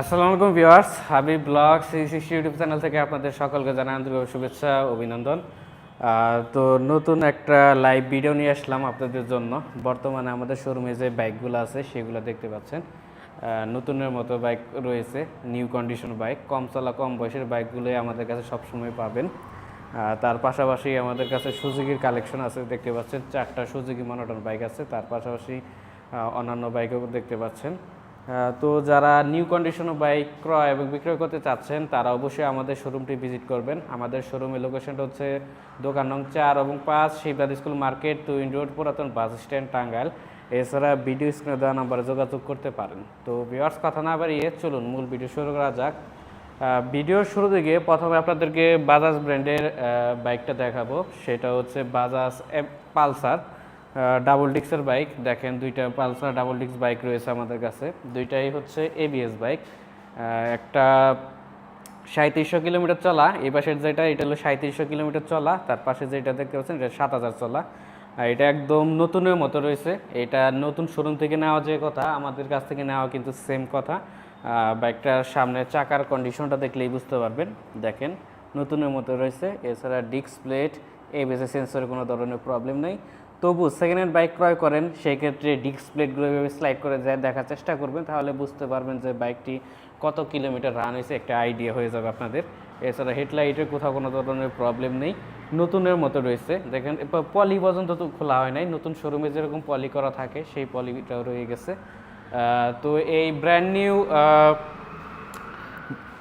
আসসালামু আলাইকুম viewers, Habib blog C sixty YouTube channel থেকে আপনাদের সকলকে জানাই আন্তরিক শুভেচ্ছা, অভিনন্দন। তো নতুন একটা লাইভ ভিডিও নিয়ে আসলাম আপনাদের জন্য। বর্তমানে আমাদের শোরুমে যে বাইকগুলো আছে, সেগুলো দেখতে পাচ্ছেন। নতুনের মতো বাইক রয়েছে নিউ কন্ডিশন বাইক কম চলা, কম বয়সের বাইকগুলোই আমাদের কাছে সবসময় পাবেন। তার পাশাপাশি আমাদের কাছে সুজুকির কালেকশন আছে, দেখতে পাচ্ছেন। চারটা সুজুকি মনোটন বাইক আছে, তার পাশাপাশি অন্যান্য বাইকও দেখতে পাচ্ছেন। তো যারা নিউ কন্ডিশন বাইক ক্রয় এবং বিক্রয় করতে চাচ্ছেন তারা অবশ্যই আমাদের শোরুমটি ভিজিট করবেন। আমাদের শোরুমের লোকেশনটা হচ্ছে দোকান নং চার এবং পাঁচ শিবরাদ school market to in road পুরাতন বাস স্ট্যান্ড টাঙ্গাইল। এছাড়া ভিডিও স্ক্রিনে দেওয়া নাম্বারে যোগাযোগ করতে পারেন। তো ভিওয়ার্স কথা না বাড়িয়ে চলুন মূল ভিডিও শুরু করা যাক। আহ, ভিডিওর শুরু দিকে প্রথমে আপনাদেরকে বাজাজ ব্র্যান্ডের বাইকটা দেখাবো। সেটা হচ্ছে বাজাজ পালসার ডাবল ডিক্সের বাইক দেখেন, দুইটা পালসার ডাবল ডিক্স বাইক রয়েছে আমাদের কাছে। দুইটাই হচ্ছে এবিএস বাইক একটা সাঁত্রিশশো কিলোমিটার চলা, এই পাশের যেটা, এটা হলো সাঁত্রিশশো কিলোমিটার চলা। তার পাশে যেটা দেখতে পাচ্ছেন, এটা সাত হাজার চলা। এটা একদম নতুনের মতো রয়েছে। এটা নতুন শোরুম থেকে নেওয়া যে কথা, আমাদের কাছ থেকে নেওয়া কিন্তু সেম কথা। বাইকটার সামনে চাকার কন্ডিশনটা দেখলেই বুঝতে পারবেন। দেখেন, নতুনের মতো রয়েছে। এছাড়া ডিস্ক প্লেট এ এবিএস সেন্সরের কোনো ধরনের প্রবলেম নেই। তবু সেকেন্ড হ্যান্ড বাইক ক্রয় করেন সেই ক্ষেত্রে ডিস্ক প্লেটগুলো এভাবে স্লাইড করে যায়, দেখার চেষ্টা করবেন, তাহলে বুঝতে পারবেন যে বাইকটি কত কিলোমিটার রান হয়েছে, একটা আইডিয়া হয়ে যাবে আপনাদের। এছাড়া হেডলাইটের কোথাও কোনো ধরনের প্রবলেম নেই, নতুনের মতো রয়েছে। দেখেন পলি পর্যন্ত তো খোলা হয় নাই, নতুন শোরুমে যেরকম পলি করা থাকে, সেই পলিটাও রয়ে গেছে। তো এই brand new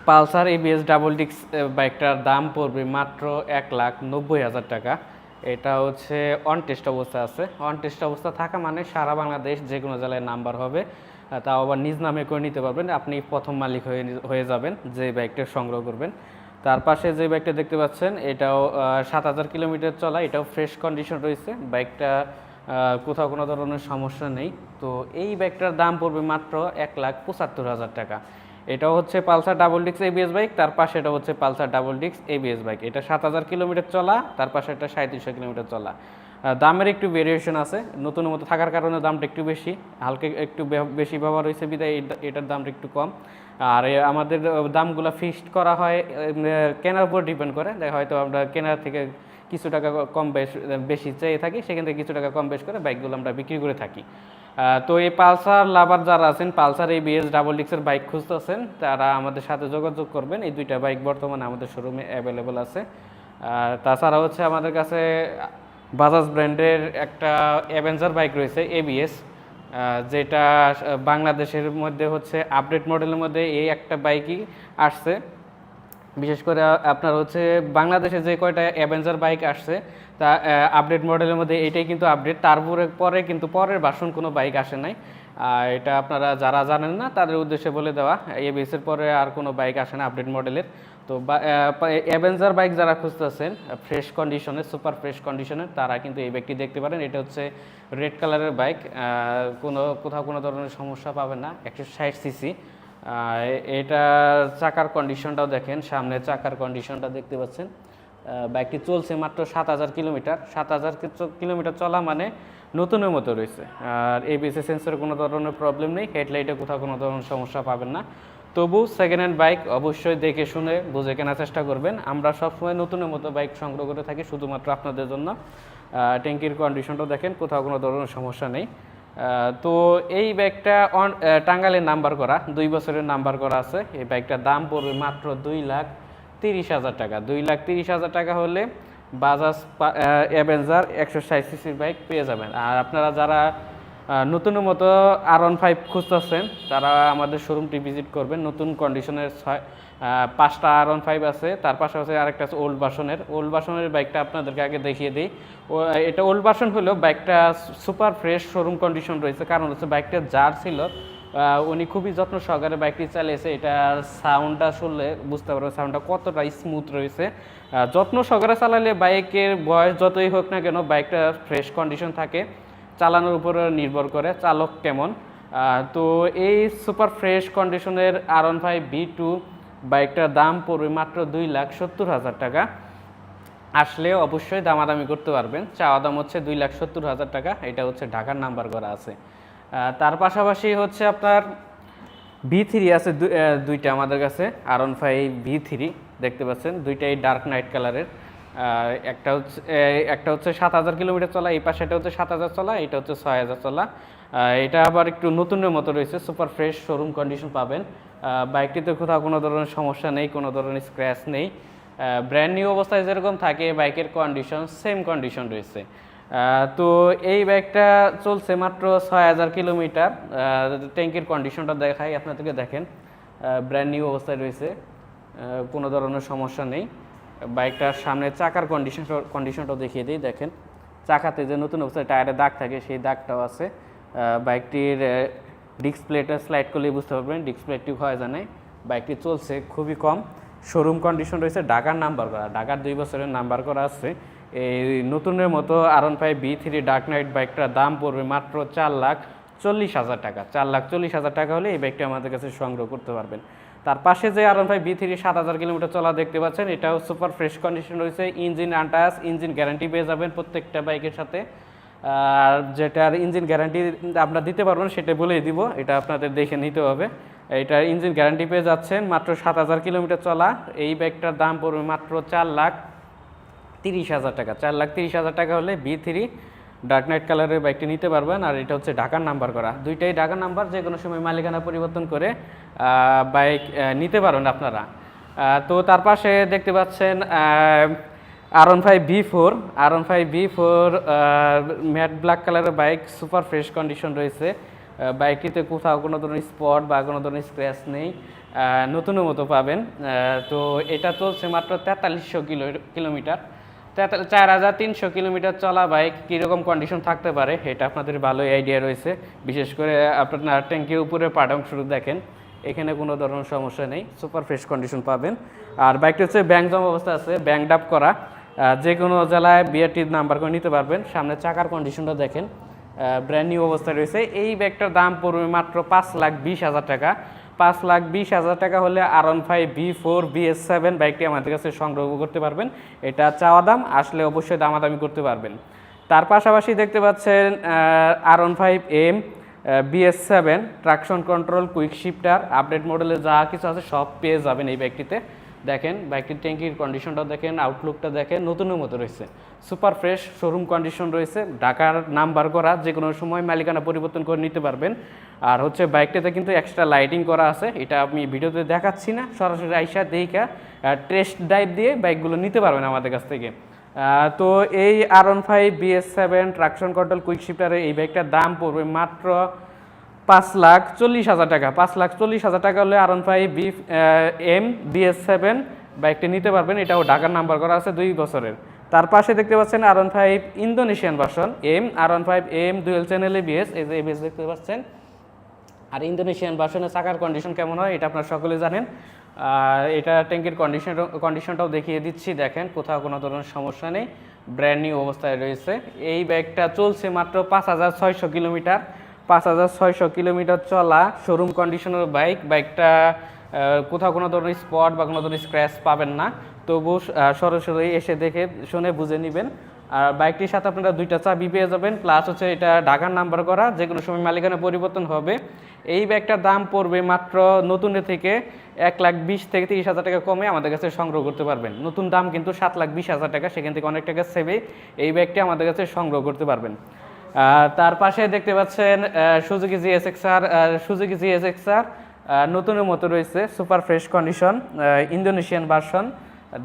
Pulsar ABS double ডিক্স বাইকটার দাম পড়বে মাত্র এক লাখ নব্বই হাজার টাকা। এটা হচ্ছে অন টেস্ট অবস্থা আছে। অন টেস্ট অবস্থা থাকা মানে সারা বাংলাদেশ যে কোনো জেলায় নাম্বার হবে। তাও আবার নিজ নামে করে নিতে পারবেন। আপনি প্রথম মালিক হয়ে হয়ে যাবেন যে বাইকটা সংগ্রহ করবেন। তার পাশে যে বাইকটা দেখতে পাচ্ছেন, এটাও সাত হাজার কিলোমিটার চলা, এটাও ফ্রেশ কন্ডিশন রয়েছে। বাইকটা কোথাও কোনো ধরনের সমস্যা নেই। তো এই বাইকটার দাম পড়বে মাত্র এক লাখ পঁচাত্তর হাজার টাকা। এটাও হচ্ছে পালসার ডাবল ডিক্স এবিএস বাইক, তার পাশে এটা হচ্ছে পালসার ডাবল ডিক্স এবিএস বাইক। এটা সাত হাজার কিলোমিটার চলা, তার পাশে এটা সাঁত্রিশশো কিলোমিটার চলা। দামের একটু ভেরিয়েশন আছে নতুন মতো থাকার কারণে দামটা একটু বেশি, হালকা একটু বেশি ব্যবহার হয়েছে, বিদায় এটার দামটা একটু কম। আর আমাদের দামগুলো ফিক্সড করা হয় কেনার উপর ডিপেন্ড করে। হয়তো আমরা কেনার থেকে কিছু টাকা কম বেশ, বেশি চেয়ে থাকি, সেখান থেকে কিছু টাকা কম বেশ করে বাইকগুলো আমরা বিক্রি করে থাকি। তো এই পালসার লাভার যারা আছেন, পালসার এই বিএস ডাবল ডিক্সের বাইক খুঁজতেছেন, তারা আমাদের সাথে যোগাযোগ করবেন। এই দুইটা বাইক বর্তমানে আমাদের শোরুমে অ্যাভেলেবল আছে। তাছাড়া হচ্ছে আমাদের কাছে বাজাজ ব্র্যান্ডের একটা অ্যাভেঞ্জার বাইক রয়েছে এবিএস যেটা বাংলাদেশের মধ্যে হচ্ছে আপডেট মডেলের মধ্যে এই একটা বাইকই আসছে। বিশেষ করে আপনার হচ্ছে বাংলাদেশে যে কয়টা অ্যাভেঞ্জার বাইক আসছে, তা আপডেট মডেলের মধ্যে এটাই কিন্তু আপডেট তারপরে পরে কিন্তু পরের ভাষণ কোনো বাইক আসে নাই। এটা আপনারা যারা জানেন না, তাদের উদ্দেশ্যে বলে দেওয়া এবিএসের পরে আর কোনো বাইক আসে না আপডেট মডেলের তো অ্যাভেঞ্জার বাইক যারা খুঁজতেছেন ফ্রেশ কন্ডিশনে সুপার ফ্রেশ কন্ডিশনের তারা কিন্তু এই বাইকটি দেখতে পারেন। এটা হচ্ছে রেড কালারের বাইক কোনো, কোথাও কোনো ধরনের সমস্যা পাবেন না। একশো ষাট সিসি এটার চাকার কন্ডিশনটাও দেখেন, সামনে চাকার কন্ডিশনটা দেখতে পাচ্ছেন। বাইকটি চলছে মাত্র সাত হাজার কিলোমিটার। সাত হাজার কিলোমিটার চলা মানে নতুনের মতো রয়েছে। আর এবিএস সেন্সরের কোনো ধরনের প্রবলেম নেই হেডলাইটে কোথাও কোনো ধরনের সমস্যা পাবেন না। তবু সেকেন্ড হ্যান্ড বাইক অবশ্যই দেখে শুনে বুঝে কেনার চেষ্টা করবেন। আমরা সবসময় নতুনের মতো বাইক সংগ্রহ করে থাকি, শুধুমাত্র আপনাদের জন্য। ট্যাঙ্কির কন্ডিশনটাও দেখেন, কোথাও কোনো ধরনের সমস্যা নেই। তো এই ব্যাগটা অন আহ, নাম্বার করা দুই বছরের নাম্বার করা আছে। এই ব্যাগটার দাম পড়বে মাত্র দুই লাখ তিরিশ হাজার টাকা। দুই লাখ তিরিশ হাজার টাকা হলে বাজাজ অ্যাভেঞ্জার একশো ষাট সিসির বাইক পেয়ে যাবেন। আর আপনারা যারা আহ, নতুনের মতো আর ওয়ান ফাইভ খুঁজতেছেন। তারা আমাদের শোরুমটি ভিজিট করবেন। নতুন কন্ডিশনের ছয় পাঁচটা আর ওয়ান ফাইভ আছে। তার পাশাপাশি আরেকটা আছে ওল্ড ভার্সনের ওল্ড ভার্সনের বাইকটা আপনাদেরকে আগে দেখিয়ে দিই। ও এটা ওল্ড ভার্সন হলেও বাইকটা সুপার ফ্রেশ শোরুম কন্ডিশন রয়েছে। কারণ হচ্ছে বাইকটা যার ছিল উনি খুবই যত্ন সহকারে বাইকটি চালিয়েছে। এটার সাউন্ডটা শুনলে বুঝতে পারবে সাউন্ডটা কতটা স্মুথ রয়েছে। যত্ন সহকারে চালালে বাইকের বয়স যতই হোক না কেন বাইকটা ফ্রেশ কন্ডিশন থাকে। চালানোর উপর নির্ভর করে, চালক কেমন? তো এই সুপার ফ্রেশ কন্ডিশনের R one five B two বাইকটার দাম পড়বে মাত্র দুই লাখ সত্তর হাজার টাকা। আসলে অবশ্যই দামাদামি করতে পারবেন। চাওয়া দাম হচ্ছে দুই লাখ সত্তর হাজার টাকা। এটা হচ্ছে ঢাকার নাম্বার করা আছে। তার পাশাপাশি হচ্ছে আপনার ভি থ্রি আছে দুইটা আমাদের কাছে। R one five V three দেখতে পাচ্ছেন? দুইটাই ডার্ক নাইট কালারের একটা হচ্ছে একটা হচ্ছে সাত হাজার কিলোমিটার চলা, এই পাশে এটা হচ্ছে সাত হাজার চলা, এটা হচ্ছে ছয় হাজার চলা। এটা আবার একটু নতুনের মতো রয়েছে সুপার ফ্রেশ শোরুম কন্ডিশন পাবেন। বাইকটিতে কোথাও কোনো ধরনের সমস্যা নেই, কোনো ধরনের স্ক্র্যাচ নেই। ব্র্যান্ড নিউ অবস্থায় যেরকম থাকে, বাইকের কন্ডিশন সেম কন্ডিশন রয়েছে। তো এই বাইকটা চলছে মাত্র ছয় হাজার কিলোমিটার। ট্যাঙ্কের কন্ডিশনটা দেখাই, আপনাদেরকে দেখেন। ব্র্যান্ড নিউ অবস্থায় রয়েছে। কোনো ধরনের সমস্যা নেই। বাইকটার সামনে চাকার কন্ডিশন কন্ডিশনটাও দেখিয়ে দিই, দেখেন। চাকাতে যে নতুন অবস্থায় টায়ারে দাগ থাকে, সেই দাগটাও আছে। বাইকটির ডিসপ্লেটা স্লাইড করলেই বুঝতে পারবেন ডিসপ্লেটি হয় জানে বাইকটি চলছে খুবই কম। শোরুম কন্ডিশন রয়েছে ঢাকার নাম্বার করা। ঢাকার দুই বছরের নাম্বার করা আছে। এই নতুনের মতো R one five B three dark knight বাইকটার দাম পড়বে মাত্র চার লাখ চল্লিশ হাজার টাকা। চার লাখ চল্লিশ হাজার টাকা হলে এই বাইকটা আমাদের কাছে সংগ্রহ করতে পারবেন। তার পাশে যে আর ভাই বি থ্রি সাত হাজার কিলোমিটার চলা দেখতে পাচ্ছেন, এটাও সুপার ফ্রেশ কন্ডিশন রয়েছে ইঞ্জিন আনটাস ইঞ্জিন গ্যারান্টি পেয়ে যাবেন প্রত্যেকটা বাইকের সাথে। আর যেটার ইঞ্জিন গ্যারান্টি আপনার দিতে পারবেন সেটা বলেই দিব, এটা আপনাদের দেখে নিতে হবে। এটার ইঞ্জিন গ্যারান্টি পেয়ে যাচ্ছেন মাত্র সাত হাজার কিলোমিটার চলা, এই বাইকটার দাম পড়বে মাত্র চার লাখ তিরিশ হাজার টাকা। চার লাখ তিরিশ হাজার টাকা হলে বি থ্রি ডার্ক নাইট কালারের বাইকটি নিতে পারবেন, আর এটা হচ্ছে ঢাকার নাম্বার করা। দুইটাই ঢাকার নাম্বার যে কোনো সময় মালিকানা পরিবর্তন করে বাইক নিতে পারবেন আপনারা। তো তার পাশে দেখতে পাচ্ছেন R one five B four R one five B four matte black কালারের বাইক সুপার ফ্রেশ কন্ডিশন রয়েছে। বাইকটিতে কোথাও কোনো ধরনের স্পট বা কোনো ধরনের স্ক্র্যাচ নেই। নতুনের মতো পাবেন। তো এটা চলছে মাত্র তেতাল্লিশশো কিলো কিলোমিটার। চার হাজার তিনশো কিলোমিটার চলা বাইক কীরকম কন্ডিশন থাকতে পারে, এটা আপনাদের ভালোই আইডিয়া রয়েছে। বিশেষ করে আপনার ট্যাঙ্কির উপরে পাট অংশটুকু দেখেন, এখানে কোনো ধরনের সমস্যা নেই সুপার ফ্রেশ কন্ডিশন পাবেন। আর বাইকটা হচ্ছে ব্যাংক জমা অবস্থা আছে ব্যাংক ডাপ করা। যে কোনো জেলায় বিআরটির নাম্বার করে নিতে পারবেন, সামনে চাকার কন্ডিশনটা দেখেন। ব্র্যান্ড নিউ অবস্থায় রয়েছে। এই ব্যাগটার দাম পড়বে মাত্র পাঁচ লাখ বিশ হাজার টাকা। পাঁচ লাখ বিশ হাজার টাকা হলে R one five B four BS seven বাইকটি আমাদের কাছে সংগ্রহ করতে পারবেন। এটা চাওয়া দাম, আসলে অবশ্যই দামাদামি করতে পারবেন। তার পাশাপাশি দেখতে পাচ্ছেন R one five M BS seven traction control quick shifter update মডেলে যা কিছু আছে সব পেয়ে যাবেন এই বাইকটিতে। দেখেন বাইকটির ট্যাঙ্কির কন্ডিশনটা দেখেন আউটলুকটা দেখেন, নতুনের মতো রয়েছে। সুপার ফ্রেশ শোরুম কন্ডিশন রয়েছে। ঢাকার নাম্বার করা যে কোনো সময় মালিকানা পরিবর্তন করে নিতে পারবেন। আর হচ্ছে বাইকটাতে কিন্তু এক্সট্রা লাইটিং করা আছে। এটা আমি ভিডিওতে দেখাচ্ছি না, সরাসরি আইসা দেখা টেস্ট ড্রাইভ দিয়ে বাইকগুলো নিতে পারবেন আমাদের কাছ থেকে। তো এই R one five BS seven traction control quick শিফটারের এই বাইকটার দাম পড়বে মাত্র পাঁচ লাখ চল্লিশ হাজার টাকা। পাঁচ লাখ চল্লিশ হাজার টাকা হলে R five B M BS seven বাইকটি নিতে পারবেন। এটাও ঢাকার নাম্বার করা আছে দুই বছরের। তার পাশে দেখতে পাচ্ছেন R five Indonesian version M R five M dual channel ABS এই যে এবিএস দেখতে পাচ্ছেন। আর ইন্দোনেশিয়ান ভার্সনের চাকার কন্ডিশন কেমন হয়, এটা আপনারা সকলে জানেন। আর এটা ট্যাঙ্কের কন্ডিশন কন্ডিশনটাও দেখিয়ে দিচ্ছি, দেখেন, কোথাও কোনো ধরনের সমস্যা নেই। ব্র্যান্ড নিউ অবস্থায় রয়েছে। এই বাইকটা চলছে মাত্র পাঁচ হাজার ছয়শো কিলোমিটার। পাঁচ হাজার ছয়শো কিলোমিটার চলা শোরুম কন্ডিশনের বাইক বাইকটা কোথাও কোনো ধরনের স্পট বা কোনো ধরনের স্ক্র্যাচ পাবেন না। তবু সরাসরি এসে দেখে শুনে বুঝে নেবেন। আর বাইকটির সাথে আপনারা দুইটা চাবি পেয়ে যাবেন প্লাস হচ্ছে এটা ঢাকার নাম্বার করা যে কোনো সময় মালিকানা পরিবর্তন হবে। এই ব্যাগটার দাম পড়বে মাত্র নতুনের থেকে এক লাখ বিশ থেকে তিরিশ হাজার টাকা কমে আমাদের কাছে সংগ্রহ করতে পারবেন। নতুন দাম কিন্তু সাত লাখ বিশ হাজার টাকা, সেখান থেকে অনেক টাকা সেভে এই ব্যাগটি আমাদের কাছে সংগ্রহ করতে পারবেন। তার পাশে দেখতে পাচ্ছেন সুজুকি জিএসএক্সআর সুজুকি জিএসএক্সআর নতুনের মতো রয়েছে, super fresh condition Indonesian version.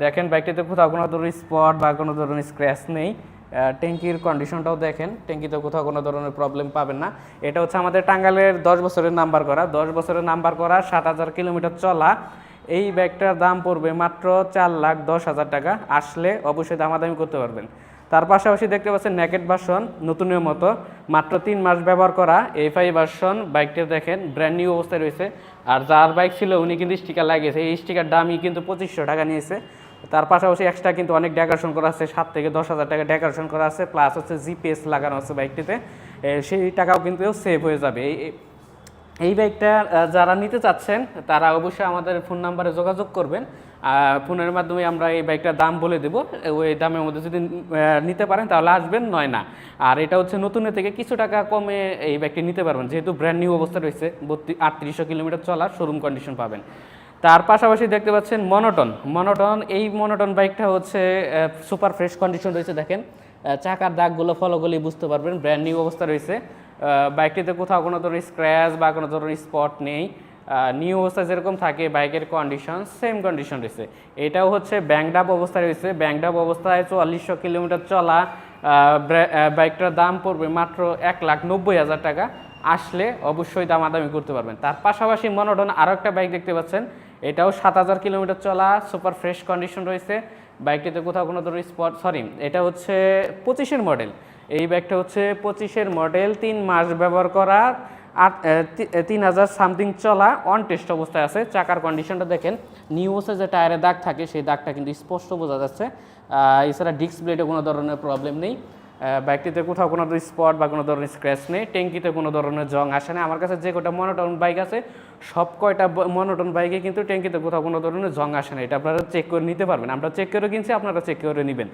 দেখেন বাইকটিতে কোথাও কোনো ধরনের স্পট বা কোনো ধরনের স্ক্র্যাচ নেই। ট্যাঙ্কির কন্ডিশনটাও দেখেন ট্যাঙ্কিতে কোথাও কোনো ধরনের প্রবলেম পাবেন না। এটা হচ্ছে আমাদের টাঙ্গালের দশ বছরের নাম্বার করা। দশ বছরের নাম্বার করা, সাত হাজার কিলোমিটার চলা। এই ব্যাগটার দাম পড়বে মাত্র চার লাখ দশ হাজার টাকা। আসলে অবশ্যই দামাদামি করতে পারবেন। তার পাশাপাশি দেখতে পাচ্ছেন নেকেট ভার্সন নতুনের মতো। মাত্র তিন মাস ব্যবহার করা এই ফাই ভার্সন বাইকটা দেখেন ব্র্যান্ড নিউ অবস্থায় রয়েছে। আর যার বাইক ছিল, উনি কিন্তু স্টিকার লাগিয়েছে। এই স্টিকার দামই কিন্তু পঁচিশশো টাকা নিয়েছে। তার পাশাপাশি এক্সট্রা কিন্তু অনেক ডেকোরেশন করা আছে, সাত থেকে দশ হাজার টাকা ডেকোরেশন করা আছে প্লাস হচ্ছে জিপিএস লাগানো আছে বাইকটিতে সেই টাকাও কিন্তু সেভ হয়ে যাবে। এই- এই বাইকটা যারা নিতে চাচ্ছেন, তারা অবশ্যই আমাদের ফোন নাম্বারে যোগাযোগ করবেন। ফোনের মাধ্যমে আমরা এই বাইকটার দাম বলে দেবো। ওই দামের মধ্যে যদি নিতে পারেন তাহলে আসবেন, নয় না। আর এটা হচ্ছে নতুনের থেকে কিছু টাকা কমে এই বাইকটি নিতে পারবেন। যেহেতু ব্র্যান্ড নিউ অবস্থা রয়েছে, বত্রিশ, আটত্রিশশো কিলোমিটার চলা শোরুম কন্ডিশন পাবেন। তার পাশাপাশি দেখতে পাচ্ছেন মনোটন মনোটন এই মনোটন বাইকটা হচ্ছে সুপার ফ্রেশ কন্ডিশন রয়েছে, দেখেন। চাকার দাগগুলো ফলোগুলি বুঝতে পারবেন ব্র্যান্ড নিউ অবস্থা রয়েছে। বাইকটিতে কোথাও কোনো ধরনের স্ক্র্যাচ বা কোনো ধরনের স্পট নেই। নিউ অবস্থা যেরকম থাকে, বাইকের কন্ডিশন সেম কন্ডিশন রয়েছে। এটাও হচ্ছে ব্যাংডাপ অবস্থা রয়েছে। ব্যাংডাপ অবস্থায় চুয়াল্লিশশো কিলোমিটার চলা বাইকটার দাম পড়বে মাত্র এক লাখ নব্বই হাজার টাকা। আসলে অবশ্যই দামাদামি করতে পারবেন। তার পাশাপাশি মনোটন আরও একটা বাইক দেখতে পাচ্ছেন। এটাও সাত হাজার কিলোমিটার চলা সুপার ফ্রেশ কন্ডিশন রয়েছে। বাইকটিতে কোথাও কোনো ধরনের স্পট সরি এটা হচ্ছে পঁচিশের মডেল এই বাইকটা হচ্ছে পঁচিশের মডেল তিন মাস ব্যবহার করা আট তিন হাজার সামথিং চলা অন টেস্ট অবস্থায় আছে। চাকার কন্ডিশনটা দেখেন নিউ বসে যে টায়ারে দাগ থাকে, সেই দাগটা কিন্তু স্পষ্ট বোঝা যাচ্ছে। এছাড়া ডিস্ক ব্লেডে কোনো ধরনের প্রবলেম নেই। বাইকটিতে কোথাও কোনো স্পট বা কোনো ধরনের স্ক্র্যাচ নেই। ট্যাঙ্কিতে কোনো ধরনের জং আসে না। আমার কাছে যে কটা মনোটন বাইক আছে, সব কয়টা মনোটন বাইকে কিন্তু ট্যাঙ্কিতে কোথাও কোনো ধরনের জং আসে না। এটা আপনারা চেক করে নিতে পারবেন। আমরা চেক করে কিনছি, আপনারা চেক করে নেবেন।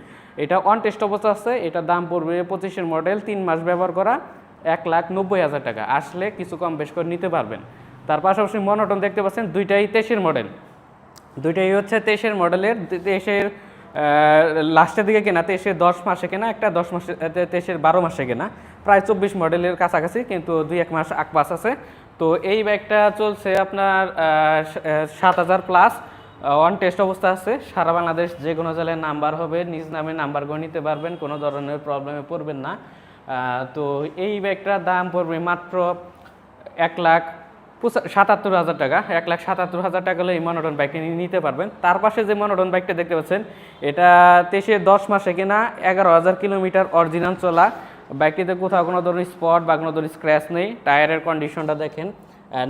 এটা অন টেস্ট অবস্থা আছে। এটা দাম পড়বে পঁচিশের মডেল তিন মাস ব্যবহার করা। এক লাখ নব্বই হাজার টাকা। আসলে কিছু কম বেশ করে নিতে পারবেন। তার পাশাপাশি মনোটন দেখতে পাচ্ছেন, দুইটাই তেইশের মডেল দুইটাই হচ্ছে তেইশের মডেলের তেইশের লাস্টের দিকে কেনা তেইশের দশ মাসে কেনা, একটা দশ মাসে তেইশের বারো মাসে কেনা। প্রায় চব্বিশ মডেলের কাছাকাছি, কিন্তু দুই এক মাস আগ পাস আছে। তো এই ব্যাগটা চলছে আপনার সাত হাজার প্লাস অন টেস্ট অবস্থা আছে। সারা বাংলাদেশ যে কোনো জেলায় নাম্বার হবে, নিজ নামে নাম্বারগুলো নিতে পারবেন, কোনো ধরনের প্রবলেমে পড়বেন না। তো এই ব্যাগটার দাম পড়বে মাত্র এক লাখ সাতাত্তর হাজার টাকা। এক লাখ সাতাত্তর হাজার টাকা হলে এই মনোটন বাইকটি নিতে পারবেন। তার পাশে যে মনোটন বাইকটা দেখতে পাচ্ছেন, এটা তেইশে দশ মাসে কিনা এগারো হাজার কিলোমিটার অরিজিনাল চলা। বাইকটিতে কোথাও কোনো ধরনের স্পট বা কোনো ধরনের স্ক্র্যাচ নেই। টায়ারের কন্ডিশনটা দেখেন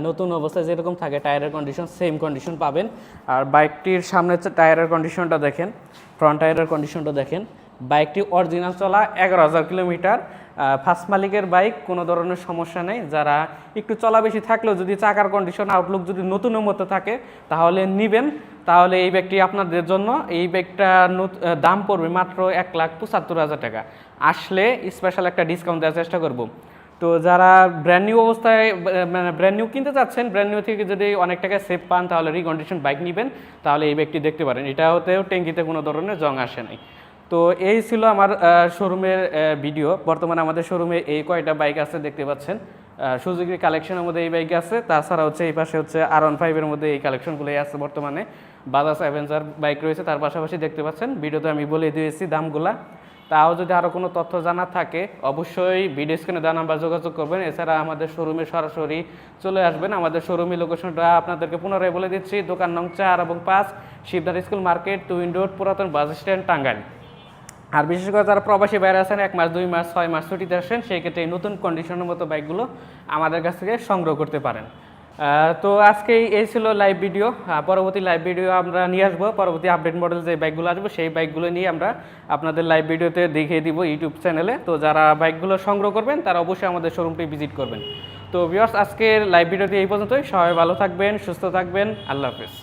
নতুন অবস্থায় যেরকম থাকে টায়ারের কন্ডিশন সেম কন্ডিশন পাবেন। আর বাইকটির সামনে টায়ারের কন্ডিশনটা দেখেন ফ্রন্ট টায়ারের কন্ডিশনটা দেখেন। বাইকটি অরিজিনাল চলা এগারো হাজার কিলোমিটার। ফার্স্ট মালিকের বাইক, কোনো ধরনের সমস্যা নেই। যারা একটু চলা বেশি থাকলেও যদি চাকার কন্ডিশন আউটলুক যদি নতুনের মতো থাকে, তাহলে নিবেন। তাহলে এই ব্যাগটি আপনাদের জন্য। এই ব্যাগটা দাম পড়বে মাত্র এক লাখ পঁচাত্তর হাজার টাকা। আসলে স্পেশাল একটা ডিসকাউন্ট দেওয়ার চেষ্টা করব। তো যারা ব্র্যান্ড নিউ অবস্থায় মানে ব্র্যান্ড নিউ কিনতে চাচ্ছেন ব্র্যান্ড নিউ থেকে যদি অনেক টাকা সেভ পান, তাহলে রিকন্ডিশন বাইক নেবেন। তাহলে এই ব্যাগটি দেখতে পারেন। এটা হতেও ট্যাঙ্কিতে কোনো ধরনের জং আসে নাই। তো এই ছিল আমার শোরুমের ভিডিও বর্তমানে আমাদের শোরুমে এই কয়টা বাইক আছে দেখতে পাচ্ছেন। সুযোগের কালেকশনের মধ্যে এই বাইক আছে। তাছাড়া হচ্ছে এই পাশে হচ্ছে আর ওয়ান ফাইভের মধ্যে এই কালেকশনগুলোই আছে বর্তমানে। বাজাজ অ্যাভেঞ্জার বাইক রয়েছে, তার পাশাপাশি দেখতে পাচ্ছেন। ভিডিওতে আমি বলে দিয়েছি দামগুলা। তাও যদি আরও কোনো তথ্য জানা থাকে, অবশ্যই ভিডিও স্ক্রিনে দেওয়া নাম্বার যোগাযোগ করবেন। এছাড়া আমাদের শোরুমে সরাসরি চলে আসবেন। আমাদের শোরুমের লোকেশনটা আপনাদেরকে পুনরায় বলে দিচ্ছি। দোকান নং চার এবং পাঁচ, শিবদার স্কুল মার্কেট টু উইন্ডোর পুরাতন বাস স্ট্যান্ড টাঙ্গাইল। আর বিশেষ করে যারা প্রবাসী বাইরে আছেন, এক মাস, দুই মাস, ছয় মাস ছুটিতে আসেন, সেই ক্ষেত্রে এই নতুন কন্ডিশনের মতো বাইকগুলো আমাদের কাছ থেকে সংগ্রহ করতে পারেন। তো আজকে এই ছিল লাইভ ভিডিও পরবর্তী লাইভ ভিডিও আমরা নিয়ে আসব। পরবর্তী আপডেট মডেল যে বাইকগুলো আসব, সেই বাইকগুলো নিয়ে আমরা আপনাদের লাইভ ভিডিওতে দেখিয়ে দিব ইউটিউব চ্যানেলে তো যারা বাইকগুলো সংগ্রহ করবেন, তারা অবশ্যই আমাদের শোরুমটি ভিজিট করবেন। তো ভিউয়ার্স আজকের লাইভ ভিডিওটি এই পর্যন্তই। সবাই ভালো থাকবেন, সুস্থ থাকবেন। আল্লাহ হাফেজ।